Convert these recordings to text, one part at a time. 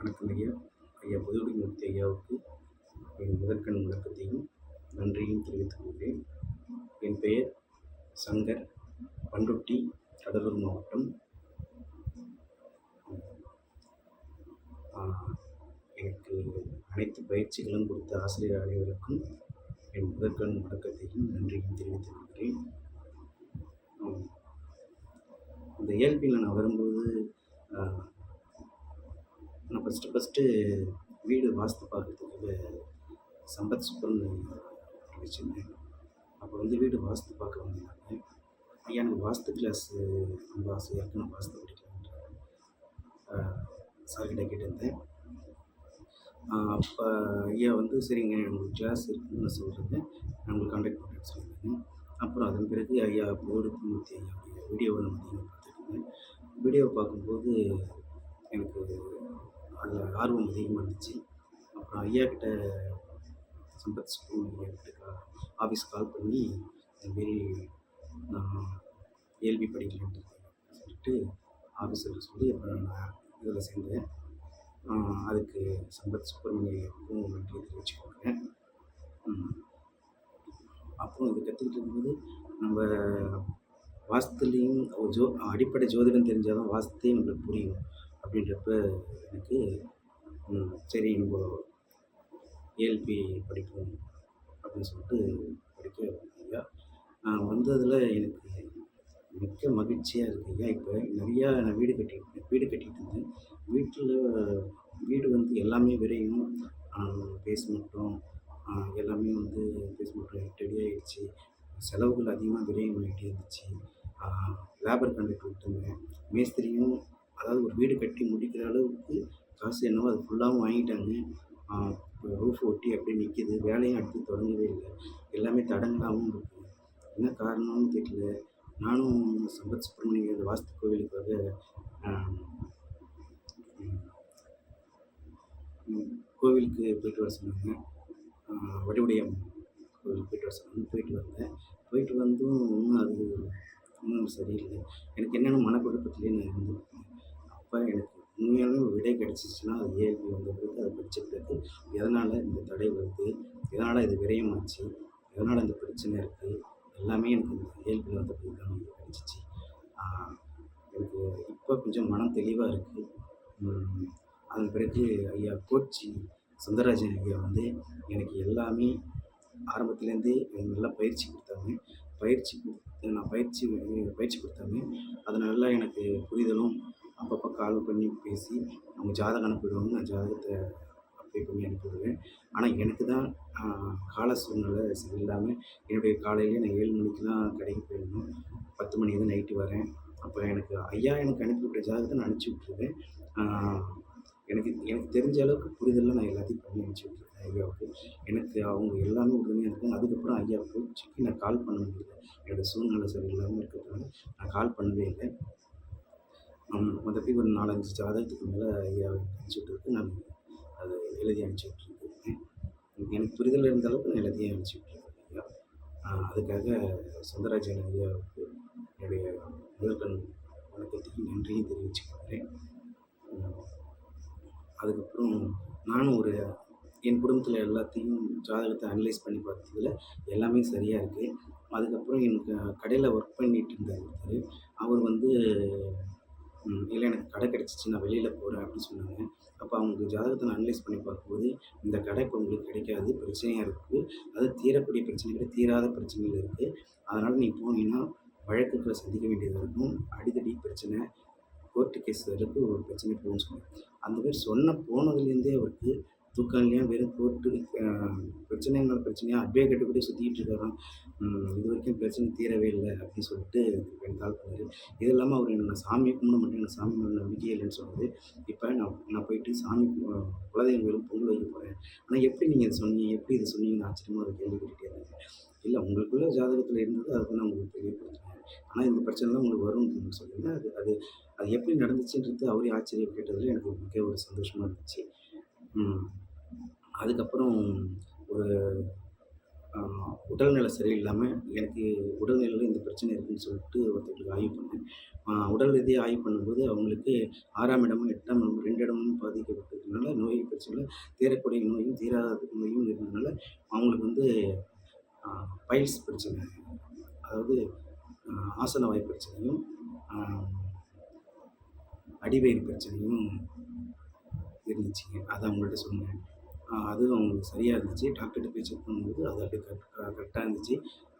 வணக்கம் ஐயா ஐயா புதுக்குடிமூர்த்தி ஐயாவுக்கு என் முதற்கண் விளக்கத்தையும் நன்றியும் தெரிவித்துக் கொள்கிறேன். என் பெயர் சங்கர் பண்ருட்டி கடலூர் மாவட்டம். எனக்கு அனைத்து பயிற்சிகளும் கொடுத்த ஆசிரியர் அனைவருக்கும் என் முதற்கண் வணக்கத்தையும் நன்றியும் தெரிவித்துக் கொள்கிறேன். அந்த இந்த நான் வரும்போது ஃபஸ்ட்டு ஃபஸ்ட்டு வீடு வாஸ்து பார்க்குறதுக்கு சம்பத் சுப்ரமணியம் வச்சுருந்தேன். அப்போ வந்து வீடு வாஸ்து பார்க்க வந்திருந்தாங்க. ஐயா எனக்கு வாஸ்து கிளாஸ் ரொம்ப ஆசையாக இருக்கு. நான் வாஸ்து படிக்கலான்ற சார்கிட்ட கேட்டிருந்தேன். அப்போ ஐயா வந்து சரிங்க உங்களுக்கு கிளாஸ் இருக்குன்னு நான் சொல்கிறேங்க நான் உங்களுக்கு கான்டாக்ட் பண்ணுறேன்னு சொல்லியிருந்தேங்க அப்புறம் அதன் பிறகு ஐயா போர்டு மூர்த்தி ஐயாவுடைய வீடியோவை நம்ம அதிகம் பார்த்துருக்கேன். வீடியோ பார்க்கும்போது எனக்கு அதில் ஆர்வம் அதிகமாக இருந்துச்சு. அப்புறம் ஐயா கிட்ட சம்பத் சுப்ரமணியம் ஐயா கிட்ட ஆஃபீஸ் கால் பண்ணி இதுமாரி நான் கேள்வி படிக்கலான்ட்டு சொல்லிட்டு ஆஃபீஸில் சொல்லி அப்புறம் நான் இதில் சேர்ந்தேன். அதுக்கு சம்பத் சுப்பிரமணியக்கும் நன்றி தெரிவிச்சுக்கொள்கிறேன் அப்புறம் இது கற்றுக்கிட்டு இருக்கும்போது நம்ம வாஸ்துலேயும் ஜோ அடிப்படை ஜோதிடம் தெரிஞ்சால் தான் வாஸ்தே நம்மளுக்கு புரியும். அப்படின்றப்ப எனக்கு சரி நம்ம ஏஎல்பி படிப்போம் அப்படின்னு சொல்லிட்டு படிக்க ஐயா நான் வந்ததில் எனக்கு மிக்க மகிழ்ச்சியாக இருக்கு ஐயா. இப்போ நிறையா நான் வீடு கட்டிட்டு வீடு கட்டிகிட்டு இருந்தேன். வீட்டில் வீடு வந்து எல்லாமே விரையும் பேஸ்மெண்ட்டும் எல்லாமே வந்து பேஸ்மெண்ட்டும் ரெடி ஆகிடுச்சு செலவுகள் அதிகமாக விரையும் ஆகிட்டே இருந்துச்சு. லேபர் கான்ட்ராக்ட் விட்டுங்க மேஸ்திரியும் அதாவது ஒரு வீடு கட்டி முடிக்கிற அளவுக்கு காசு என்னவோ அது ஃபுல்லாகவும் வாங்கிட்டாங்க. ரூஃப் ஒட்டி அப்படியே நிற்கிது வேலையும் அடுத்து தொடங்கவே இல்லை. எல்லாமே தடங்களாகவும் இருக்குது என்ன காரணம்னு தெரியல. நானும் சம்பத் சுப்பிரமணிய இந்த வாஸ்து கோவிலுக்காக கோவிலுக்கு போயிட்டு வர சொன்னாங்க. ஆஹ், வடிவுடையம் கோவிலுக்கு போயிட்டு வர சொன்னாங்க. போயிட்டு வந்தேன். போயிட்டு வந்தும் ஒன்றும் அது ஒன்றும் சரியில்லை. எனக்கு என்னென்ன மனக்குழப்பத்திலே நான் இருந்திருக்கேன் அப்போ எனக்கு உண்மையாலுமே ஒரு விடை கிடச்சிச்சின்னா அது ஏஎல்பி வந்த பிறகு அதை படித்த பிறகு எதனால் இந்த தடை வருது? எதனால் இது விரயமாச்சு எதனால் இந்த பிரச்சனை இருக்குது எல்லாமே எனக்கு இந்த ஏஎல்பியில் வந்த பிறகு தான் எனக்கு கிடச்சிச்சு எனக்கு இப்போ கொஞ்சம் மனம் தெளிவாக இருக்குது அதன் பிறகு ஐயா கோச்சி சுந்தரராஜன் ஐயா வந்து எனக்கு எல்லாமே ஆரம்பத்துலேருந்தே எனக்கு நல்லா பயிற்சி கொடுத்தாங்க. பயிற்சி கொடுத்து நான் பயிற்சி பயிற்சி கொடுத்தாங்க. அதனால நல்லா எனக்கு புரிதலும் அப்பப்போ கால் பண்ணி பேசி அவங்க ஜாதகம் அனுப்பிடுவாங்க. நான் ஜாதகத்தை அப்ளை பண்ணி அனுப்பிவிடுவேன் ஆனால் எனக்கு தான் கால சூழ்நிலை சரியில்லாமல் என்னுடைய காலையிலே நான் ஏழு மணிக்கெலாம் கடைக்கு போயிடணும். பத்து மணிக்கு தான் நைட்டு வரேன். அப்போ எனக்கு ஐயா எனக்கு அனுப்பிவிட்ட ஜாதகத்தை நான் அனுப்பிச்சி விட்ருவேன் எனக்கு எனக்கு தெரிஞ்ச அளவுக்கு புரிதலில் நான் எல்லாத்தையும் பண்ணி அனுப்பிச்சி விட்ருக்கேன் ஐயாவுக்கு. எனக்கு அவங்க எல்லாமே உதவியாக இருக்காங்க. அதுக்கப்புறம் ஐயாவுக்கு சிக்கி நான் கால் பண்ண முடியல என்னோடய சூழ்நிலை சரியில்லாமல் இருக்கிறதுனால நான் கால் பண்ணவே இல்லை. மொத்தத்தி ஒரு நாலஞ்சு ஜாதகத்துக்கு மேலே ஐயா அனுப்பிச்சுட்ருக்கு நான் அது எழுதி அனுப்பிச்சுட்ருக்கேன் எனக்கு புரிதல் இருந்த அளவுக்கு நான் எல்லாத்தையும் அனுப்பிச்சி விட்ருக்கேன் ஐயா அதுக்காக சுந்தரராஜன் ஐயாவுக்கு என்னுடைய முதல்கண் வணக்கத்துக்கு நன்றியும் தெரிவிச்சுக்கிறேன். அதுக்கப்புறம் நானும் ஒரு என் குடும்பத்தில் எல்லாத்தையும் ஜாதகத்தை அனலைஸ் பண்ணி பார்த்ததில் எல்லாமே சரியாக இருக்குது அதுக்கப்புறம் எனக்கு கடையில் ஒர்க் பண்ணிட்டு இருந்தார் ஒருத்தர் அவர் வந்து இல்லை எனக்கு கடை கிடச்சிச்சு நான் வெளியில் போகிறேன் அப்படின்னு சொன்னாங்க. அப்போ அவங்க ஜாதகத்தை நான் அனலைஸ் பண்ணி பார்க்கும்போது இந்த கடை இப்போ உங்களுக்கு கிடைக்காது பிரச்சனையாக இருக்குது அது தீரக்கூடிய பிரச்சனைகள் தீராத பிரச்சனைகள் இருக்குது அதனால் நீ போனீங்கன்னா வழக்குகளை சந்திக்க வேண்டியதாக இருக்கும். அடிக்கடி பிரச்சனை கோர்ட்டு கேஸ் வரைக்கும் ஒரு பிரச்சனை போகணும்னு சொன்னாங்க. அந்த மாதிரி சொன்ன போனதுலேருந்தே அவருக்கு தூக்காலையும் வெறும் கோர்ட்டு பிரச்சனைங்கிற பிரச்சனையாக அட்வொகேட்டு கூட சுற்றிக்கிட்டு இருக்காராம். இது வரைக்கும் பிரச்சனை தீரவே இல்லை அப்படின்னு சொல்லிட்டு எனக்கு கால் பண்ணாரு இது இல்லாமல் அவர் என்ன நான் சாமியை கும்பிட மாட்டேன் எனக்கு சாமி மேலே நம்பிக்கையே இல்லைன்னு சொன்னது இப்போ நான் நான் போயிட்டு சாமி குலதெய்வம் கோயிலுக்கு பொங்கல் வைக்க போகிறேன் ஆனால் எப்படி நீங்கள் இதை சொன்னீங்க? எப்படி இதை சொன்னீங்கன்னு ஆச்சரியமாக அதை கேள்வி கேட்டுட்டே இல்லை உங்களுக்குள்ள ஜாதகத்தில் இருந்தது அதுக்கு நான் உங்களுக்கு தெரியப்படுத்துறேன். ஆனால் இந்த பிரச்சனைலாம் உங்களுக்கு வரும்னு சொல்லுங்கள் அது அது அது எப்படி நடந்துச்சுன்றது அவரே ஆச்சரியம் கேட்டதில் எனக்கு மிக ஒரு சந்தோஷமாக இருந்துச்சு. அதுக்கப்புறம் ஒரு உடல்நிலை சரியில்லாமல் எனக்கு உடல்நிலையில் இந்த பிரச்சனை இருக்குதுன்னு சொல்லிட்டு ஒருத்தருக்கு ஆய்வு பண்ணேன். உடல் ரீதியாக ஆய்வு பண்ணும்போது அவங்களுக்கு ஆறாம் இடமும் எட்டாம் இடமும் ரெண்டு இடமும் பாதிக்கப்பட்டதுனால நோய் பிரச்சனையில் தீரக்கூடிய நோயும் தீராத நோயும் இருந்ததுனால அவங்களுக்கு வந்து பைல்ஸ் பிரச்சனை. அதாவது ஆசன வாய் பிரச்சனையும் அடிவயிறு பிரச்சனையும் இருந்துச்சுங்க அதை அவங்கள்ட்ட சொன்னேன். அதுவும் அவங்களுக்கு சரியாக இருந்துச்சு. டாக்டர்கிட்ட போய் செக் பண்ணும்போது அது அப்படியே கரெக்ட் கரெக்டாக இருந்துச்சு.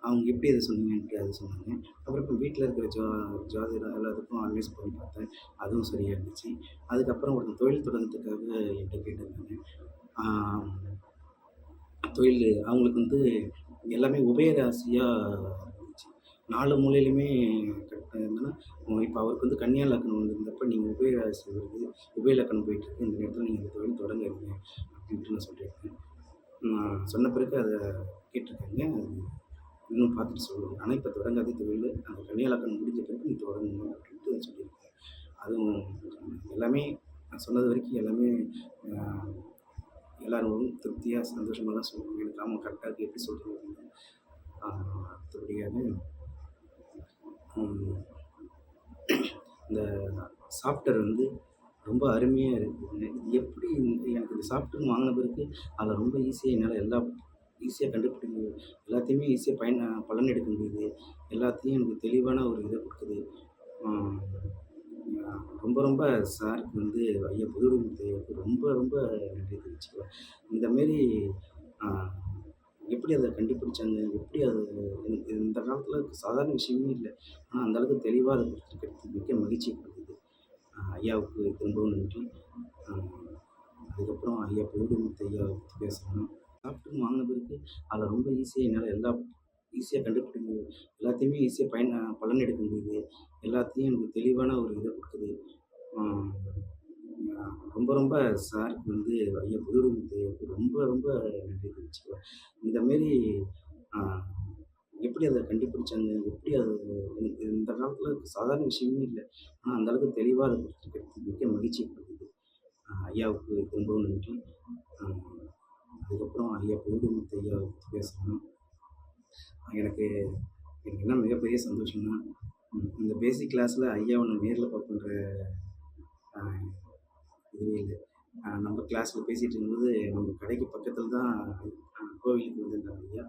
அவங்க எப்படி அதை சொன்னீங்கன்ட்டு அதை சொன்னாங்க? அப்புறம் இப்போ வீட்டில் இருக்கிற ஜா ஜோதிடம் எல்லாத்துக்கும் அட்வைஸ் பண்ணி பார்த்தேன். அதுவும் சரியாக இருந்துச்சு. அதுக்கப்புறம் ஒருத்தன் தொழில் தொடங்கிறதுக்காக என்கிட்ட கேட்டிருந்தாங்க. தொழில் அவங்களுக்கு வந்து எல்லாமே உபயராசியாக நாலு மூலையிலுமே கரெக்டாக இப்போ அவருக்கு வந்து கன்னியா லக்னம் வந்திருந்தப்ப நீங்கள் உபயராசி வருது உபய லக்கணம் போயிட்டுருக்கு. இந்த நேரத்தில் நீங்கள் இந்த தொழில் தொடங்குறீங்க அப்படின்ட்டு நான் சொல்லியிருக்கேன். நான் சொன்ன பிறகு அதை கேட்டிருக்காங்க. அது இன்னும் பார்த்துட்டு சொல்லுவோம் ஆனால் இப்போ தொடங்காதே தொழில் அந்த கன்னியா லக்னம் முடிஞ்ச பிறகு நீ தொடங்கணும் அப்படின்ட்டு சொல்லியிருக்கேன். அதுவும் எல்லாமே நான் சொன்னது வரைக்கும் எல்லாமே எல்லோரும் திருப்தியாக சந்தோஷமாக தான் சொல்லுவாங்க. எனக்கு ஆமாம் கரெக்டாக இருக்குது எப்படி சொல்கிறது அடுத்தபடியாக இந்த சாஃப்ட்வேர் வந்து ரொம்ப அருமையாக இருக்குது எப்படி எனக்கு இந்த சாஃப்ட்வேர் வாங்கின பிறகு அதில் ரொம்ப ஈஸியாக என்னால் எல்லா ஈஸியாக கண்டுபிடிக்க முடியும் எல்லாத்தையுமே ஈஸியாக பயன் பலன் எடுக்க முடியுது. எல்லாத்தையும் எனக்கு தெளிவான ஒரு இதை கொடுக்குது. ரொம்ப ரொம்ப சாருக்கு வந்து ஐயா புதுடுமுத்து ரொம்ப ரொம்ப நன்றி தெரிவிச்சுக்குவேன் இந்தமாரி எப்படி அதை கண்டுபிடிச்சாங்க? எப்படி அது இந்த காலத்தில் சாதாரண விஷயமே இல்லை. ஆனால் அந்த அளவுக்கு தெளிவாக அதை கொடுத்துருக்கிறது மிக்க மகிழ்ச்சி கொடுக்குது ஐயாவுக்கு திரும்பவும் நன்றி. அதுக்கப்புறம் ஐயா புதுமுத்து ஐயா பற்றி பேசணும். சாப்பிட்டு வாங்கின பிறகு அதில் ரொம்ப ஈஸியாக என்னால் எல்லா ஈஸியாக கண்டுபிடிக்க முடியும் எல்லாத்தையுமே ஈஸியாக பயன் பலன் எடுக்க முடியுது. எல்லாத்தையும் எனக்கு தெளிவான ஒரு இதை கொடுக்குது. ரொம்ப ரொம்ப சாருக்கு வந்து ஐயா புதுமுத்து ரொம்ப ரொம்ப நன்றி தெரிவிச்சுக்குவேன் இந்தமாரி எப்படி அதை கண்டுபிடிச்சாங்க? எப்படி அது எனக்கு இந்த காலத்தில் சாதாரண விஷயமே இல்லை. ஆனால் அந்தளவுக்கு தெளிவாக அதை கிடைத்து மிக்க மகிழ்ச்சி ஐயாவுக்கு ரொம்பவும் நன்றி. அதுக்கப்புறம் ஐயா பொழுதுமுத்து ஐயாவை பற்றி பேசணும். எனக்கு எனக்கு என்ன மிகப்பெரிய சந்தோஷம்னா இந்த பேசிக் கிளாஸில் ஐயாவை நான் நேரில் பார்க்குன்ற இதுவே இல்லை. நம்ம கிளாஸில் பேசிகிட்டு இருக்கும்போது நம்ம கடைக்கு பக்கத்தில் தான் கோவிலுக்கு வந்திருந்தாங்க ஐயா.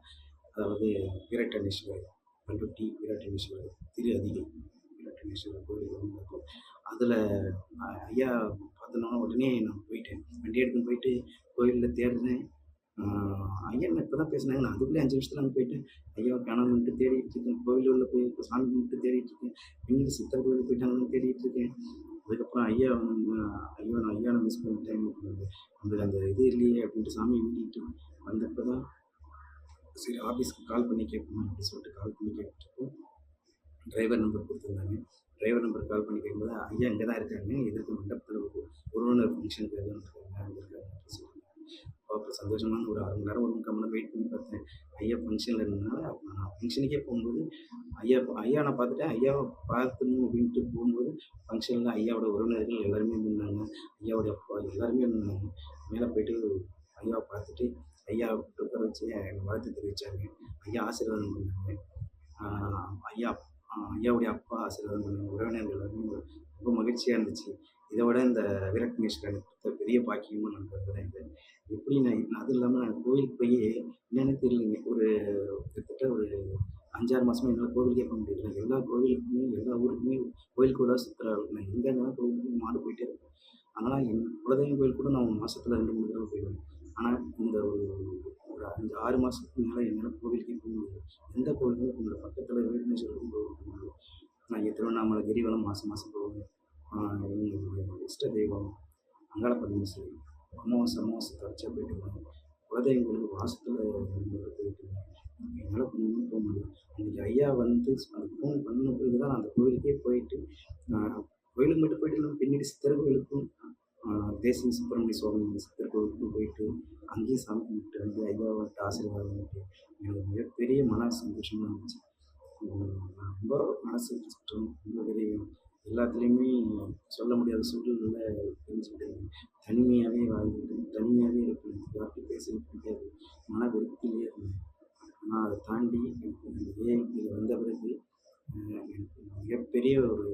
அதாவது வீரட்டனேஸ்வரர் பண்ருட்டி வீரட்டனேஸ்வரர் திரு அதிகம் வீரட்டனேஸ்வரர் கோவில் இருக்கும். அதில் ஐயா பார்த்தோன்னா உடனே நான் போயிட்டேன். வண்டி எடுத்துன்னு போயிட்டு கோவிலில் தேடினேன். ஐயா இப்போ தான் பேசினாங்க. நான் அதுக்குள்ளே அஞ்சு நிமிஷத்தில் அங்கே போயிட்டேன். ஐயா காணாமட்டு தேடிட்டு இருக்கேன். கோவில் உள்ள போய் சாமி கும்பிட்டு தேடிட்டு இருக்கேன். எங்களுக்கு சித்தர் கோவில் போயிட்டாங்கன்னு தேடிட்டு இருக்கேன். அதுக்கப்புறம் ஐயா ஐயோ நான் ஐயா நான் மிஸ் பண்ணிட்டேன் அந்த அந்த இது இல்லையே அப்படின்ட்டு சாமியை வேண்டிக்கிட்டு வந்தப்போ தான் சரி ஆஃபீஸ்க்கு கால் பண்ணி கேட்போம் அப்படின்னு சொல்லிட்டு கால் பண்ணி கேட்டுட்டு டிரைவர் நம்பர் கொடுத்துருந்தாங்க. டிரைவர் நம்பர் கால் பண்ணி கேட்கும்போது ஐயா இங்கே தான் இருக்காங்க. எதிர்த்து மண்டபத்தில் உறவினர் ஃபங்க்ஷனுக்கு எதுவும் இருக்காங்க அங்கே இருக்காங்க. அப்படின்னு சொல்லிட்டு சந்தோஷமான ஒரு அரை மணி நேரம் ஒரு முக்கால் மணி வெயிட் பண்ணி பார்த்தேன். ஐயா ஃபங்க்ஷனில் இருந்ததுனால நான் ஃபங்க்ஷனுக்கே போகும்போது ஐயா ஐயா நான் பார்த்துட்டேன். ஐயாவை பார்த்துணும் அப்படின்ட்டு போகும்போது ஃபங்க்ஷனில் ஐயாவோட உறவினர்கள் எல்லாருமே இருந்தாங்க. ஐயாவோட அப்பா எல்லாருமே இருந்தாங்க. மேலே போயிட்டு ஐயாவை பார்த்துட்டு ஐயா உட்கார வச்சு எனக்கு வாழ்த்து தெரிவித்தாங்க ஐயா ஆசீர்வாதம் பண்ணாங்க. ஐயா ஐயாவுடைய அப்பா ஆசீர்வாதம் பண்ணாங்க. உறவினர்கள் எல்லாருமே ரொம்ப மகிழ்ச்சியாக இருந்துச்சு. இதை விட இந்த விராட் பெரிய பாக்கியமும் நான் கருதுகிறேன் இது எப்படி நான் அதுவும் இல்லாமல் நான் கோயிலுக்கு போய் என்னென்னு தெரியலைங்க. ஒரு கிட்டத்தட்ட ஒரு அஞ்சாறு மாதமாக என்னால் கோவிலுக்கே போக முடியல. எல்லா கோவிலுக்குமே எல்லா ஊருக்குமே கோயில் கூட சுற்றுலா நான் எங்கே இருந்தாலும் கோவிலுக்கு மாடு போயிட்டே இருப்பேன். ஆனால் என் குலதெய்வம் கோயில் கூட நான் மாதத்தில் ரெண்டு மூணு தடவை போயிடுவேன். ஆனால் இந்த ஒரு ஒரு அஞ்சு ஆறு மாதத்துக்கு மேலே என்னால் கோவிலுக்கே போக முடியல. எந்த கோவிலுமே போக பக்கத்தில் வீட்டுநேஸ்வரம் சொல்லி போக முடியல. நான் திருவண்ணாமலை கிரிவலம் மாதம் மாதம் போவேன். எங்களுடைய இஷ்ட தெய்வம் அங்காள பரமேஸ்வரி அமாவாசை அமாவாசை தொடர்ச்சியாக போயிட்டு இருந்தேன் குலதெய்வங்களுக்கு கோயிலுக்கு போயிட்டு என்னால் கொஞ்சம் போக முடியல. அன்றைக்கி ஐயா வந்து அந்த ஃபோன் பண்ணின பிறகு தான் அந்த கோவிலுக்கே போயிட்டு கோயிலுக்கு மட்டும் போயிட்டு நம்ம பின்னாடி சித்தர் கோயிலுக்கும் தேசிய சுப்பிரமணிய சுவாமி சித்தர் கோவிலுக்கும் போயிட்டு அங்கேயும் சாமி கும்பிட்டு வந்து ஐயாவோட ஆசீர்வாதம் பண்ணிட்டு எனக்கு மிகப்பெரிய மன சந்தோஷமாக இருந்துச்சு. ரொம்ப மனசு கஷ்டம் ரொம்ப பெரிய எல்லாத்துலேயுமே சொல்ல முடியாத சூழ்நிலையில் தெரிஞ்சுக்கிட்டேன் தனிமையாகவே வாழ்ந்து தனிமையாகவே இருப்பேன் யார்கிட்டையும் பேசவே பிடிக்காது மன வெறுப்பிலேயே இருந்தேன் ஆனால் அதை தாண்டி எனக்கு இந்த வந்த பிறகு எனக்கு மிகப்பெரிய ஒரு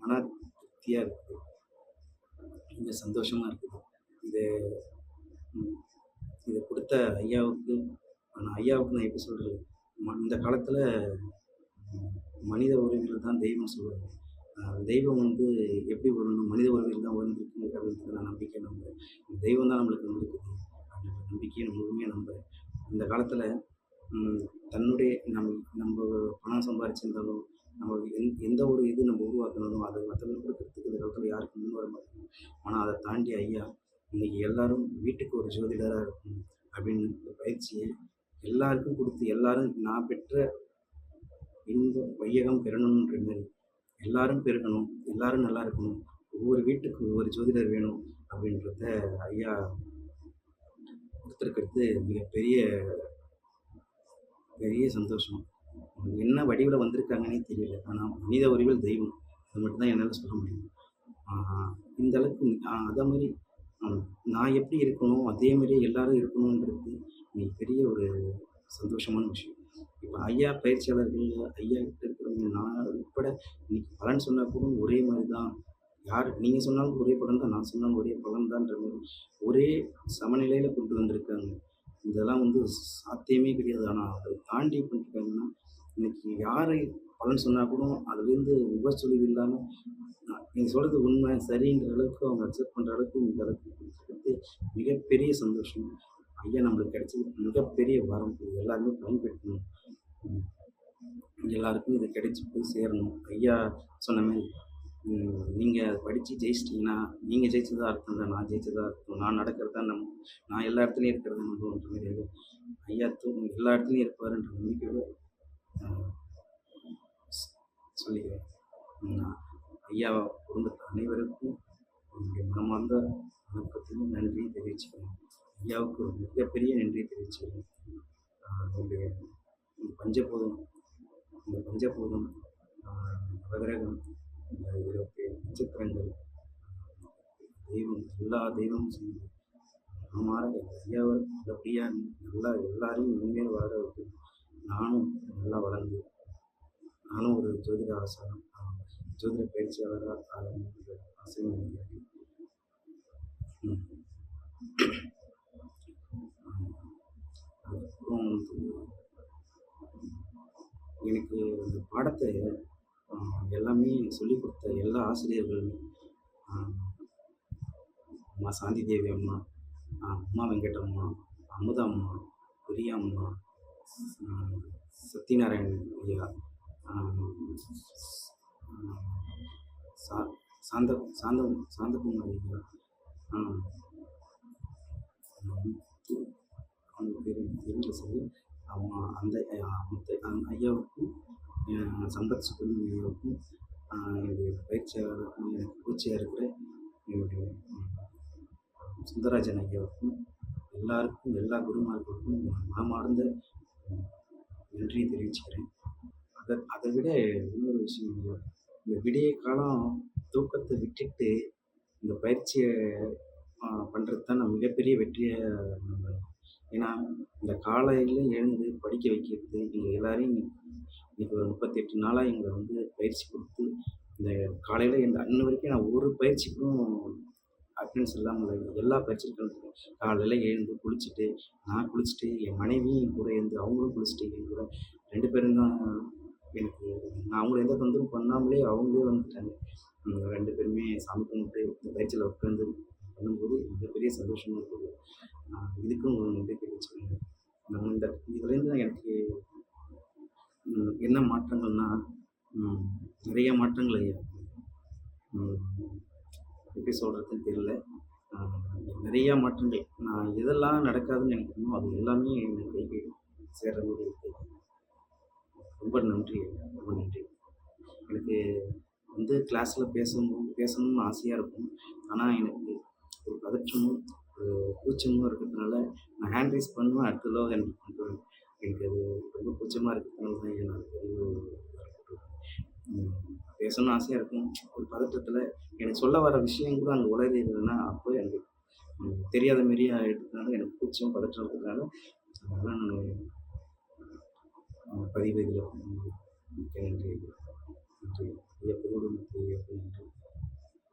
மன திருப்தியாக இருக்குது. ரொம்ப சந்தோஷமாக இருக்குது. இதை இதை கொடுத்த ஐயாவுக்கு நான் ஐயாவுக்கு நான் எப்படி சொல்கிறது இந்த காலத்தில் மனித உறவுகள் தான் தெய்வம் சொல்லுவாங்க. தெய்வம் வந்து எப்படி வரணும் மனித உறவுகள் தான் வந்திருக்கு அப்படின்றது நான் நம்பிக்கை நம்புகிறேன் தெய்வம் தான் நம்மளுக்கு வந்துருக்குது அப்படின்ற நம்பிக்கையை நான் முழுமையாக நம்புகிறேன் இந்த காலத்தில் தன்னுடைய நம் நம்ம பணம் சம்பாரிச்சிருந்தாலும் நம்ம எந் எந்த ஒரு இது நம்ம உருவாக்கணும் அதை மற்றவங்களுக்கு கொடுக்கறதுக்கு இந்த காலத்தில் யாருக்கும் முன் வர ஆனால் அதை தாண்டி ஐயா இன்றைக்கி எல்லாரும் வீட்டுக்கு ஒரு ஜோதிடராக இருக்கும் அப்படின்னு பயிற்சியை எல்லாருக்கும் கொடுத்து எல்லாரும் நான் பெற்ற இன்பம் வையகம் பெறணுன்ற மாதிரி எல்லாரும் பெருகணும் எல்லாரும் நல்லா இருக்கணும் ஒவ்வொரு வீட்டுக்கு ஒவ்வொரு ஜோதிடர் வேணும் அப்படின்றத ஐயா கொடுத்துருக்கிறது மிகப்பெரிய பெரிய சந்தோஷம். என்ன வடிவில் வந்திருக்காங்கன்னே தெரியல. ஆனால் மனித உரிவில் தெய்வம். அது மட்டும்தான் என்னால் சொல்ல முடியும். இந்த அளவுக்கு அதே மாதிரி நான் எப்படி இருக்கணும் அதே மாதிரி எல்லாரும் இருக்கணுன்றது மிகப்பெரிய பெரிய ஒரு சந்தோஷமான விஷயம். ஐயா பயிற்சியாளர்கள் ஐயா கிட்ட இருக்கிறவங்க நான் உட்பட இன்னைக்கு பலன் சொன்னால் கூட ஒரே மாதிரி தான் யார் நீங்கள் சொன்னாலும் ஒரே பலன் தான் நான் சொன்னாலும் ஒரே பலன் தான்ற மாதிரி ஒரே சமநிலையில் கொண்டு வந்திருக்காங்க. இதெல்லாம் வந்து சாத்தியமே கிடையாது. ஆனால் அதை தாண்டி பண்ணிருக்காங்கன்னா இன்னைக்கு யாரை பலன் சொன்னால் கூட அதுலேருந்து உபச்சொலிவு இல்லாமல் நீங்கள் சொல்கிறது உண்மை சரின்ற அளவுக்கு அவங்க அக்செப்ட் பண்ணுற அளவுக்கு இந்த அளவுக்கு மிகப்பெரிய சந்தோஷம். ஐயா நம்மளுக்கு கிடைச்ச மிகப்பெரிய வரம். இது எல்லாருமே பயன்படுத்தணும். எல்லாருக்கும் இது கிடைச்சி போய் சேரணும். ஐயா சொன்ன மாதிரி நீங்கள் படித்து ஜெயிச்சிட்டிங்கன்னா நீங்கள் ஜெயிச்சதா அர்த்தம் தான் நான் ஜெயிச்சதா இருக்கணும் நான் நடக்கிறதா நம்ம நான் எல்லா இடத்துலையும் இருக்கிறது நம்புன்ற மாதிரி அது ஐயா தூ எல்லா இடத்துலையும் இருப்பாருன்ற நம்பிக்கையோட சொல்லிக்கிறேன். ஐயா குடும்பத்து அனைவருக்கும் என்னுடைய மனமார்ந்த வணக்கத்தையும் நன்றி தெரிவிச்சுக்கிறேன். ஐயாவுக்கு மிகப்பெரிய நன்றி தெரிவிச்சுக்கிறேன். என்னுடைய இந்த பஞ்சபூதம் இந்த பஞ்சபூதம் நவகிரகம் இந்த இருபத்தி நட்சத்திரங்கள் தெய்வம் எல்லா தெய்வமும் சேர்ந்து அம்மா எங்கள் ஐயாவை நல்லபடியாக நல்லா எல்லாரையும் இனிமேல் வளர வைத்து நானும் நல்லா வளர்ந்து நானும் ஒரு ஜோதிட ஆசாரம் ஜோதிட பயிற்சியாளராக ஆகணுன்ற ஆசையும் எனக்கு இருக்கு. ம். ஆஹ், அதுக்கப்புறம் வந்து எனக்கு இந்த பாடத்தை எல்லாமே எல்லாமே சொல்லிக் கொடுத்த எல்லா ஆசிரியர்களுமே அம்மா சாந்தி தேவி அம்மா அம்மா வெங்கடம்மா அமுதா அம்மா பிரியா அம்மா சத்யநாராயண் ஐயா சா சாந்த சாந்த சாந்தகுமார் ஐயா அவங்க பேர் எனக்கு தெரியல சரி அவங்க அந்த அந்த ஐயாவுக்கும் சம்பத் சுப்பிரமணிய ஐயாவுக்கும் என்னுடைய பயிற்சியாளருக்கும் எனக்கு கோச்சியாக இருக்கிற என்னுடைய சுந்தராஜன் சுந்தரராஜன் ஐயாவுக்கும் எல்லாருக்கும் எல்லா குருமார்களுக்கும் நான் மனமார்ந்த நன்றியை தெரிவிச்சுக்கிறேன். அதை அதை விட இன்னொரு விஷயம் ஐயா இந்த விடிய காலம் தூக்கத்தை விட்டுட்டு இந்த பயிற்சியை பண்ணுறது தான் நான் மிகப்பெரிய வெற்றியை நம்ம ஏன்னா இந்த காலையில் எழுந்து படிக்க வைக்கிறது எங்கள் எல்லாரையும் இன்னைக்கு ஒரு முப்பத்தெட்டு நாளாக எங்களை வந்து பயிற்சி கொடுத்து இந்த காலையில் இந்த அன்ன வரைக்கும் நான் ஒரு பயிற்சிக்கும் அட்டெண்டன்ஸ் இல்லாமல் எல்லா பயிற்சிகளும் காலையில் எழுந்து குளிச்சுட்டு நான் குளிச்சுட்டு என் மனைவியும் கூட இருந்து அவங்களும் குளிச்சுட்டு என் கூட ரெண்டு பேரும் தான் எனக்கு நான் அவங்கள எந்த தொந்தரவும் பண்ணாமலே அவங்களே வந்துட்டாங்க. ரெண்டு பேருமே சாமி கும்பிட்டு இந்த பயிற்சியில் உட்காந்து பண்ணும்போது மிகப்பெரிய சந்தோஷமாக இருக்குது. இதுக்கும் ஒரு நன்றி தெரிவிச்சுக்கோங்க இந்த இதுலேருந்து எனக்கு என்ன மாற்றங்கள்னால் நிறைய மாற்றங்கள் ஐயா. எப்படி சொல்கிறதுன்னு தெரியல. நிறைய மாற்றங்கள். நான் எதெல்லாம் நடக்காதுன்னு நினைக்கிறேனோ. அது எல்லாமே என் கைக்கு சேர்ற மாதிரி இருக்குது ரொம்ப நன்றி ரொம்ப நன்றி. எனக்கு வந்து கிளாஸில் பேசணும் பேசணும்னு ஆசையாக இருக்கும். ஆனால் எனக்கு ஒரு பதற்றமும் ஒரு கூச்சமும் இருக்கிறதுனால நான் ஹேண்ட் ரைஸ் பண்ணுவேன் அடுத்த லோ ஹேண்ட் பண்ணுவேன் எனக்கு அது ரொம்ப கூச்சமாக இருக்கிறதுனால தான் நான் பெரிய ஒரு பேசணும்னு ஆசையாக இருக்கும். ஒரு பதற்றத்தில் எனக்கு சொல்ல வர விஷயம் கூட அங்கே இல்லைன்னா அப்போ எனக்கு தெரியாத மாரி எடுத்ததுனால எனக்கு கூச்சம் பதற்றம் இருக்கிறதுனால அதெல்லாம் நான் பதிவு இதில்